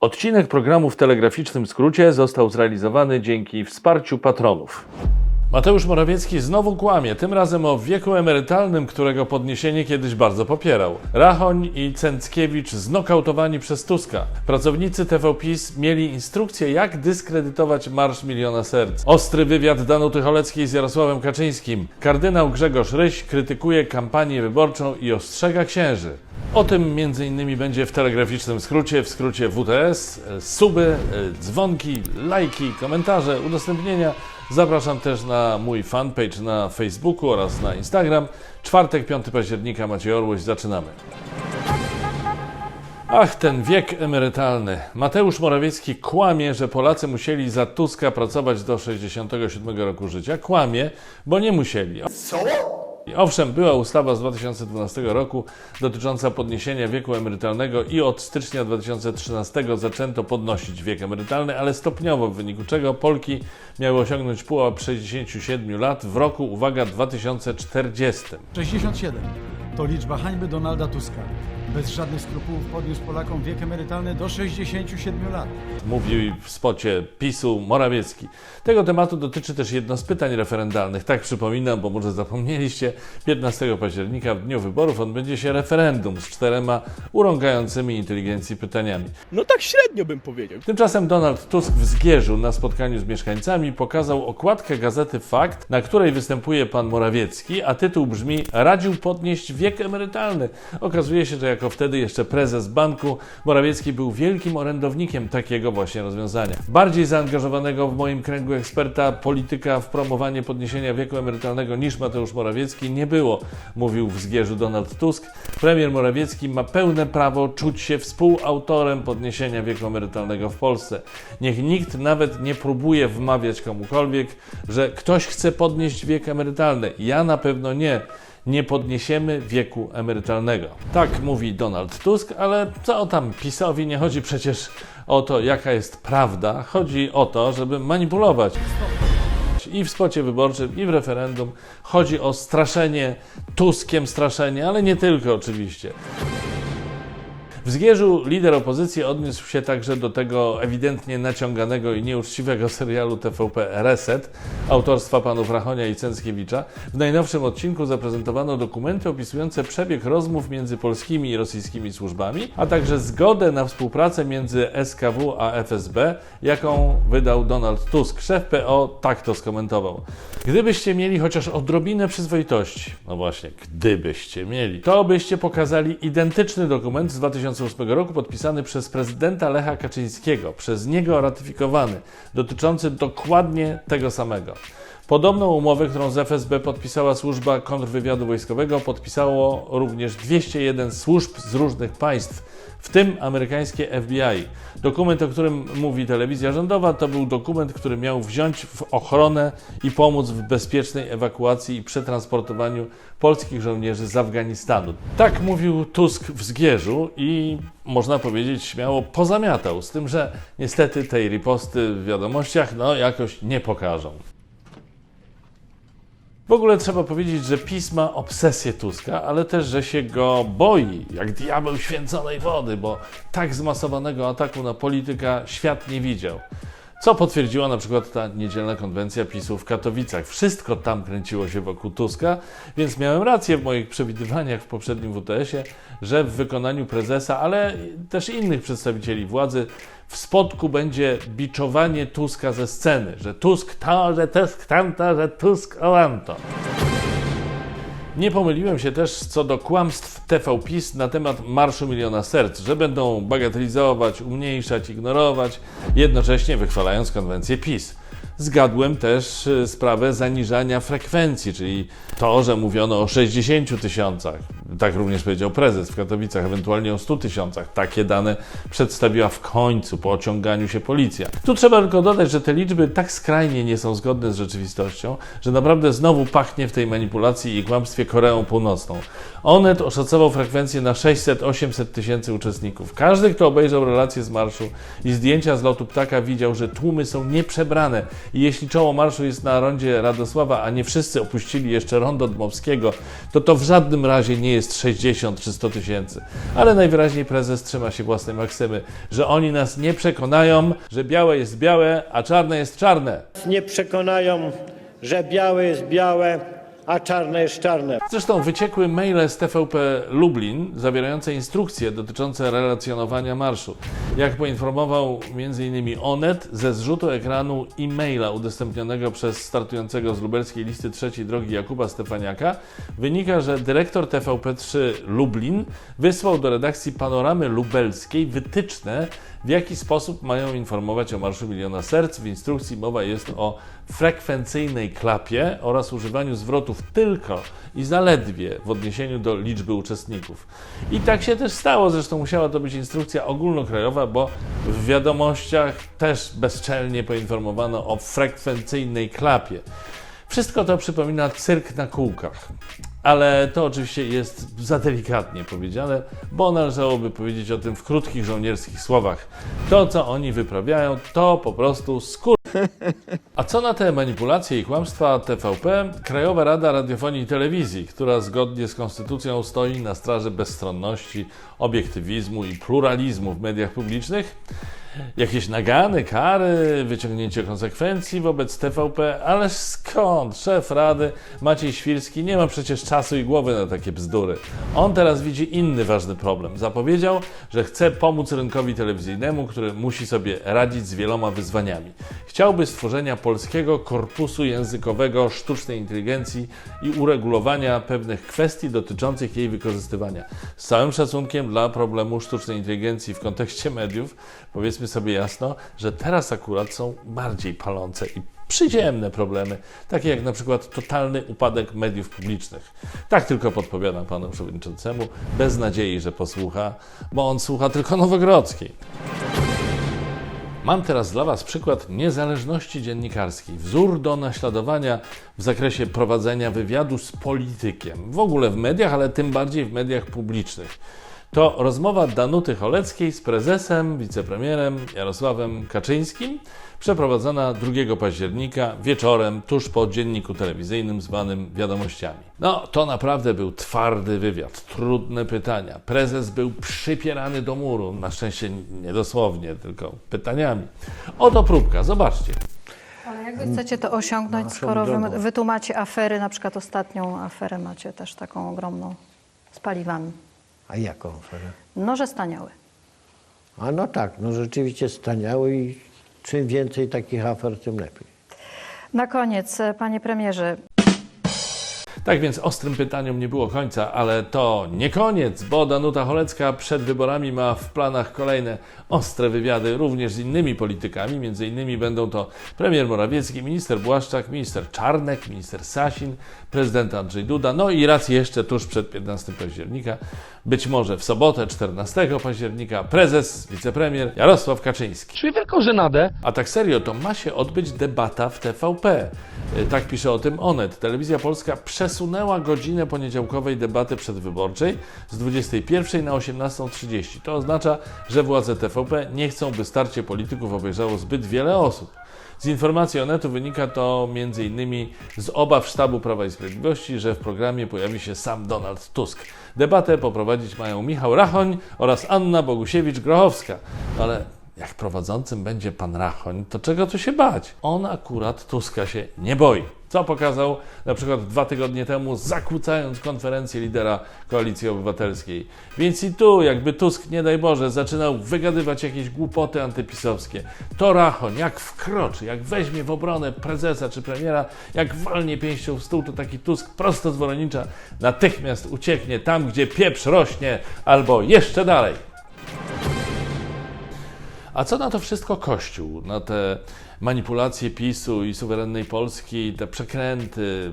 Odcinek programu w telegraficznym skrócie został zrealizowany dzięki wsparciu patronów. Mateusz Morawiecki znowu kłamie, tym razem o wieku emerytalnym, którego podniesienie kiedyś bardzo popierał. Rachoń i Cęckiewicz znokautowani przez Tuska. Pracownicy TVPiS mieli instrukcję, jak dyskredytować Marsz Miliona Serc. Ostry wywiad Danuty Choleckiej z Jarosławem Kaczyńskim. Kardynał Grzegorz Ryś krytykuje kampanię wyborczą i ostrzega księży. O tym między innymi będzie w telegraficznym skrócie, w skrócie WTS. Suby, dzwonki, lajki, komentarze, udostępnienia. Zapraszam też na mój fanpage na Facebooku oraz na Instagram. Czwartek, 5 października, Maciej Orłoś, zaczynamy. Ach, ten wiek emerytalny. Mateusz Morawiecki kłamie, że Polacy musieli za Tuska pracować do 67 roku życia. Kłamie, bo nie musieli. Owszem, była ustawa z 2012 roku dotycząca podniesienia wieku emerytalnego i od stycznia 2013 zaczęto podnosić wiek emerytalny, ale stopniowo, w wyniku czego Polki miały osiągnąć pułap 67 lat w roku, uwaga, 2040. 67 to liczba hańby Donalda Tuska. Bez żadnych skrupułów podniósł Polakom wiek emerytalny do 67 lat. Mówi w spocie PiSu Morawiecki. Tego tematu dotyczy też jedno z pytań referendalnych. Tak przypominam, bo może zapomnieliście, 15 października w dniu wyborów odbędzie się referendum z czterema urągającymi inteligencji pytaniami. No tak średnio bym powiedział. Tymczasem Donald Tusk w Zgierzu na spotkaniu z mieszkańcami pokazał okładkę gazety Fakt, na której występuje pan Morawiecki, a tytuł brzmi Radził podnieść wiek emerytalny. Okazuje się, że jako wtedy jeszcze prezes banku Morawiecki był wielkim orędownikiem takiego właśnie rozwiązania. Bardziej zaangażowanego w moim kręgu eksperta polityka w promowanie podniesienia wieku emerytalnego niż Mateusz Morawiecki nie było, mówił w Zgierzu Donald Tusk. Premier Morawiecki ma pełne prawo czuć się współautorem podniesienia wieku emerytalnego w Polsce. Niech nikt nawet nie próbuje wmawiać komukolwiek, że ktoś chce podnieść wiek emerytalny. Ja na pewno nie. Nie podniesiemy wieku emerytalnego. Tak mówi Donald Tusk, ale co tam PiSowi nie chodzi przecież o to, jaka jest prawda. Chodzi o to, żeby manipulować i w spocie wyborczym, i w referendum. Chodzi o straszenie, Tuskiem straszenie, ale nie tylko oczywiście. W Zgierzu lider opozycji odniósł się także do tego ewidentnie naciąganego i nieuczciwego serialu TVP Reset autorstwa panów Rachonia i Cęckiewicza. W najnowszym odcinku zaprezentowano dokumenty opisujące przebieg rozmów między polskimi i rosyjskimi służbami, a także zgodę na współpracę między SKW a FSB, jaką wydał Donald Tusk. Szef PO tak to skomentował. Gdybyście mieli chociaż odrobinę przyzwoitości, no właśnie, gdybyście mieli, to byście pokazali identyczny dokument z 2008 roku podpisany przez prezydenta Lecha Kaczyńskiego, przez niego ratyfikowany, dotyczący dokładnie tego samego. Podobną umowę, którą z FSB podpisała służba kontrwywiadu wojskowego, podpisało również 201 służb z różnych państw, w tym amerykańskie FBI. Dokument, o którym mówi telewizja rządowa, to był dokument, który miał wziąć w ochronę i pomóc w bezpiecznej ewakuacji i przetransportowaniu polskich żołnierzy z Afganistanu. Tak mówił Tusk w Zgierzu i można powiedzieć śmiało pozamiatał, z tym, że niestety tej riposty w wiadomościach no jakoś nie pokażą. W ogóle trzeba powiedzieć, że PiS ma obsesję Tuska, ale też, że się go boi, jak diabeł święconej wody, bo tak zmasowanego ataku na polityka świat nie widział. Co potwierdziła na przykład ta niedzielna konwencja PiSu w Katowicach. Wszystko tam kręciło się wokół Tuska, więc miałem rację w moich przewidywaniach w poprzednim WTS-ie, że w wykonaniu prezesa, ale też innych przedstawicieli władzy w spotku będzie biczowanie Tuska ze sceny, że Tusk to, że Tusk tamto, że Tusk ołanto. Nie pomyliłem się też co do kłamstw TV PiS na temat Marszu Miliona Serc, że będą bagatelizować, umniejszać, ignorować, jednocześnie wychwalając konwencję PiS. Zgadłem też y, sprawę zaniżania frekwencji, czyli to, że mówiono o 60 tysiącach. Tak również powiedział prezes w Katowicach, ewentualnie o 100 tysiącach. Takie dane przedstawiła w końcu po ociąganiu się policja. Tu trzeba tylko dodać, że te liczby tak skrajnie nie są zgodne z rzeczywistością, że naprawdę znowu pachnie w tej manipulacji i kłamstwie Koreą Północną. Onet oszacował frekwencję na 600-800 tysięcy uczestników. Każdy, kto obejrzał relacje z marszu i zdjęcia z lotu ptaka, widział, że tłumy są nieprzebrane. I jeśli czoło marszu jest na rondzie Radosława, a nie wszyscy opuścili jeszcze rondo Dmowskiego, to to w żadnym razie nie jest jest 60 czy 100 tysięcy. Ale najwyraźniej prezes trzyma się własnej maksymy, że oni nas nie przekonają, że białe jest białe, a czarne jest czarne. nie przekonają, że białe jest białe, a czarne jest czarne. Zresztą wyciekły maile z TVP Lublin zawierające instrukcje dotyczące relacjonowania marszu. Jak poinformował m.in. Onet, ze zrzutu ekranu e-maila udostępnionego przez startującego z lubelskiej listy trzeciej drogi Jakuba Stefaniaka wynika, że dyrektor TVP3 Lublin wysłał do redakcji Panoramy Lubelskiej wytyczne, w jaki sposób mają informować o Marszu Miliona Serc. W instrukcji mowa jest o frekwencyjnej klapie oraz używaniu zwrotów tylko i zaledwie w odniesieniu do liczby uczestników. I tak się też stało, zresztą musiała to być instrukcja ogólnokrajowa, bo w wiadomościach też bezczelnie poinformowano o frekwencyjnej klapie. Wszystko to przypomina cyrk na kółkach. Ale to oczywiście jest za delikatnie powiedziane, bo należałoby powiedzieć o tym w krótkich żołnierskich słowach. To, co oni wyprawiają, to po prostu skur... A co na te manipulacje i kłamstwa TVP? Krajowa Rada Radiofonii i Telewizji, która zgodnie z konstytucją stoi na straży bezstronności, obiektywizmu i pluralizmu w mediach publicznych. Jakieś nagany, kary, wyciągnięcie konsekwencji wobec TVP, ale skąd? Szef Rady Maciej Świrski nie ma przecież czasu i głowy na takie bzdury. On teraz widzi inny ważny problem. Zapowiedział, że chce pomóc rynkowi telewizyjnemu, który musi sobie radzić z wieloma wyzwaniami. Chciałby stworzenia polskiego korpusu językowego sztucznej inteligencji i uregulowania pewnych kwestii dotyczących jej wykorzystywania. Z całym szacunkiem dla problemu sztucznej inteligencji w kontekście mediów, powiedzmy sobie jasno, że teraz akurat są bardziej palące i przyziemne problemy, takie jak na przykład totalny upadek mediów publicznych. Tak tylko podpowiadam panu przewodniczącemu, bez nadziei, że posłucha, bo on słucha tylko Nowogrodzkiej. Mam teraz dla Was przykład niezależności dziennikarskiej, wzór do naśladowania w zakresie prowadzenia wywiadu z politykiem, w ogóle w mediach, ale tym bardziej w mediach publicznych. To rozmowa Danuty Choleckiej z prezesem, wicepremierem Jarosławem Kaczyńskim, przeprowadzona 2 października wieczorem tuż po dzienniku telewizyjnym zwanym Wiadomościami. No, to naprawdę był twardy wywiad, trudne pytania. Prezes był przypierany do muru, na szczęście nie dosłownie, tylko pytaniami. Oto próbka, zobaczcie. Ale jak wy chcecie to osiągnąć, Naszą skoro wy, drogą. wy tu macie afery, na przykład ostatnią aferę macie też taką ogromną z paliwami. A jaką aferę? No, że staniały. A no tak, no rzeczywiście staniały i czym więcej takich afer, tym lepiej. Na koniec, e, panie premierze, Tak więc ostrym pytaniom nie było końca, ale to nie koniec, bo Danuta Cholecka przed wyborami ma w planach kolejne ostre wywiady również z innymi politykami. Między innymi będą to premier Morawiecki, minister Błaszczak, minister Czarnek, minister Sasin, prezydent Andrzej Duda, no i raz jeszcze tuż przed 15 października, być może w sobotę 14 października, prezes, wicepremier Jarosław Kaczyński. Czuję wielką żenadę. A tak serio, to ma się odbyć debata w TVP. Y, Tak pisze o tym Onet. Telewizja Polska przesunęła godzinę poniedziałkowej debaty przedwyborczej z 21 na 18.30. To oznacza, że władze TVP nie chcą, by starcie polityków obejrzało zbyt wiele osób. Z informacji Onetu wynika to m.in. z obaw sztabu Prawa i Sprawiedliwości, że w programie pojawi się sam Donald Tusk. Debatę poprowadzić mają Michał Rachoń oraz Anna Bogusiewicz-Grochowska. Ale jak prowadzącym będzie pan Rachoń, to czego tu się bać? On akurat Tuska się nie boi. Co pokazał na przykład dwa tygodnie temu, zakłócając konferencję lidera Koalicji Obywatelskiej. Więc i tu, jakby Tusk, nie daj Boże, zaczynał wygadywać jakieś głupoty antypisowskie, to Rachoń, jak wkroczy, jak weźmie w obronę prezesa czy premiera, jak walnie pięścią w stół, to taki Tusk prosto z Woronicza natychmiast ucieknie tam, gdzie pieprz rośnie, albo jeszcze dalej. A co na to wszystko Kościół? Na te manipulacje PiSu i suwerennej Polski, te przekręty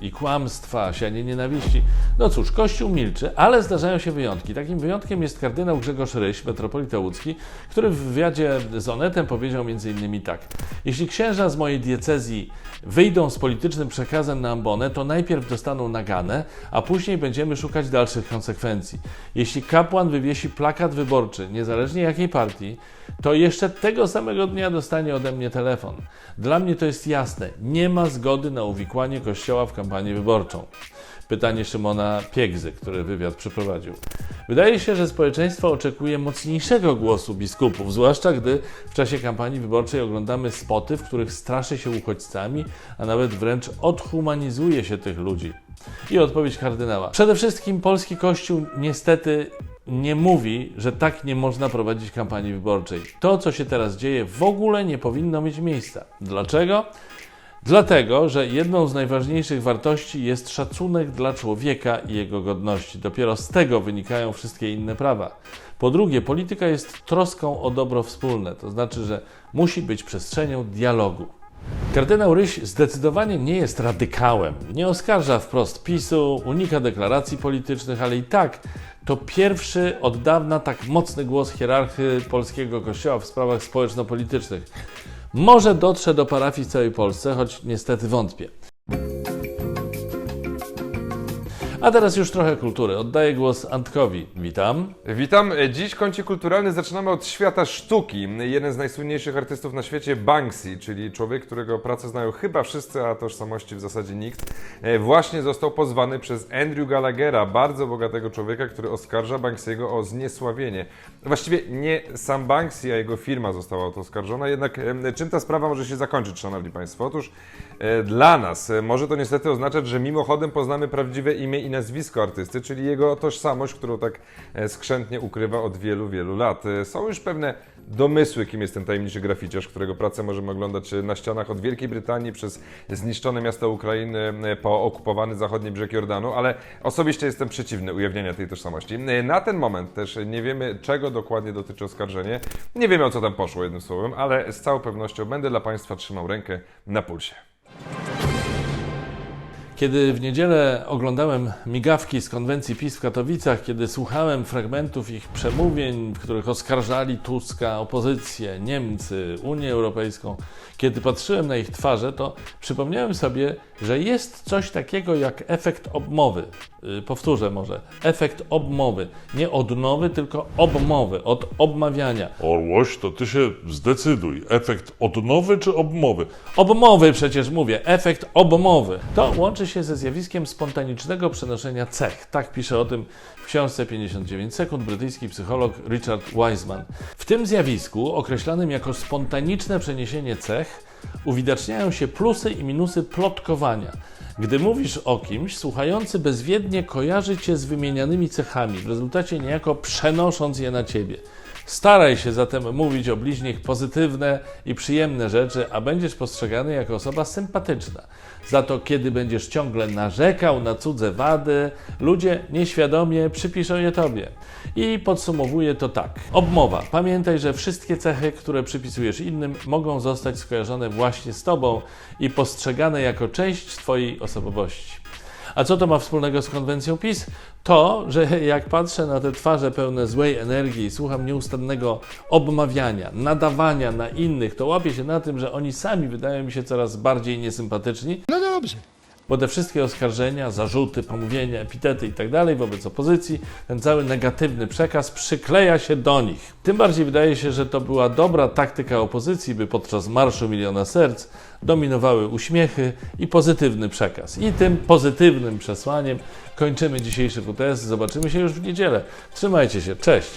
yy, i kłamstwa, sianie nienawiści? No cóż, Kościół milczy, ale zdarzają się wyjątki. Takim wyjątkiem jest kardynał Grzegorz Ryś, metropolita łódzki, który w wywiadzie z Onetem powiedział m.in. tak. Jeśli księża z mojej diecezji wyjdą z politycznym przekazem na ambonę, to najpierw dostaną naganę, a później będziemy szukać dalszych konsekwencji. Jeśli kapłan wywiesi plakat wyborczy, niezależnie jakiej partii, to jeszcze tego samego dnia dostanie ode mnie telefon. Dla mnie to jest jasne. Nie ma zgody na uwikłanie Kościoła w kampanię wyborczą. Pytanie Szymona Piegzy, który wywiad przeprowadził. Wydaje się, że społeczeństwo oczekuje mocniejszego głosu biskupów, zwłaszcza gdy w czasie kampanii wyborczej oglądamy spoty, w których straszy się uchodźcami, a nawet wręcz odhumanizuje się tych ludzi. I odpowiedź kardynała. Przede wszystkim polski Kościół niestety nie mówi, że tak nie można prowadzić kampanii wyborczej. To, co się teraz dzieje, w ogóle nie powinno mieć miejsca. Dlaczego? Dlatego, że jedną z najważniejszych wartości jest szacunek dla człowieka i jego godności. Dopiero z tego wynikają wszystkie inne prawa. Po drugie, polityka jest troską o dobro wspólne, to znaczy, że musi być przestrzenią dialogu. Kardynał Ryś zdecydowanie nie jest radykałem. Nie oskarża wprost PiSu, unika deklaracji politycznych, ale i tak to pierwszy od dawna tak mocny głos hierarchy polskiego kościoła w sprawach społeczno-politycznych. Może dotrze do parafii w całej Polsce, choć niestety wątpię. A teraz już trochę kultury. Oddaję głos Antkowi. Witam. Witam. Dziś kącik kulturalny zaczynamy od świata sztuki. Jeden z najsłynniejszych artystów na świecie, Banksy, czyli człowiek, którego pracę znają chyba wszyscy, a tożsamości w zasadzie nikt, e, właśnie został pozwany przez Andrew Gallaghera, bardzo bogatego człowieka, który oskarża Banksy'ego o zniesławienie. Właściwie nie sam Banksy, a jego firma została o to oskarżona, jednak czym ta sprawa może się zakończyć, Szanowni Państwo? Otóż e, dla nas e, może to niestety oznaczać, że mimochodem poznamy prawdziwe imię i nazwisko artysty, czyli jego tożsamość, którą tak e, skrzętnie ukrywa od wielu, wielu lat. E, Są już pewne domysły, kim jest ten tajemniczy graficiarz, którego pracę możemy oglądać e, na ścianach od Wielkiej Brytanii przez zniszczone miasta Ukrainy po okupowany zachodni brzeg Jordanu, ale osobiście jestem przeciwny ujawniania tej tożsamości. Na ten moment też nie wiemy, czego dokładnie dotyczy oskarżenie. Nie wiemy, o co tam poszło, jednym słowem, ale z całą pewnością będę dla Państwa trzymał rękę na pulsie. Kiedy w niedzielę oglądałem migawki z konwencji PiS w Katowicach, kiedy słuchałem fragmentów ich przemówień, w których oskarżali Tuska, opozycję, Niemcy, Unię Europejską, kiedy patrzyłem na ich twarze, to przypomniałem sobie, że jest coś takiego jak efekt obmowy. Yy, powtórzę może. Efekt obmowy. Nie odnowy, tylko obmowy, od obmawiania. Orłoś, to ty się zdecyduj. Efekt odnowy czy obmowy? Obmowy przecież mówię, efekt obmowy. To łączy się ze zjawiskiem spontanicznego przenoszenia cech. Tak pisze o tym w książce 59 sekund brytyjski psycholog Richard Wiseman. W tym zjawisku, określanym jako spontaniczne przeniesienie cech, uwidaczniają się plusy i minusy plotkowania. Gdy mówisz o kimś, słuchający bezwiednie kojarzy cię z wymienianymi cechami, w rezultacie niejako przenosząc je na ciebie. Staraj się zatem mówić o bliźnich pozytywne i przyjemne rzeczy, a będziesz postrzegany jako osoba sympatyczna. Za to, kiedy będziesz ciągle narzekał na cudze wady, ludzie nieświadomie przypiszą je tobie. I podsumowuję to tak. Obmowa. Pamiętaj, że wszystkie cechy, które przypisujesz innym, mogą zostać skojarzone właśnie z tobą i postrzegane jako część twojej osobowości. A co to ma wspólnego z konwencją PiS? To, że jak patrzę na te twarze pełne złej energii słucham nieustannego obmawiania, nadawania na innych, to łapię się na tym, że oni sami wydają mi się coraz bardziej niesympatyczni. No dobrze. Bo te wszystkie oskarżenia, zarzuty, pomówienia, epitety i tak wobec opozycji, ten cały negatywny przekaz przykleja się do nich. Tym bardziej wydaje się, że to była dobra taktyka opozycji, by podczas Marszu Miliona Serc dominowały uśmiechy i pozytywny przekaz. I tym pozytywnym przesłaniem kończymy dzisiejszy WTS. Zobaczymy się już w niedzielę. Trzymajcie się. Cześć!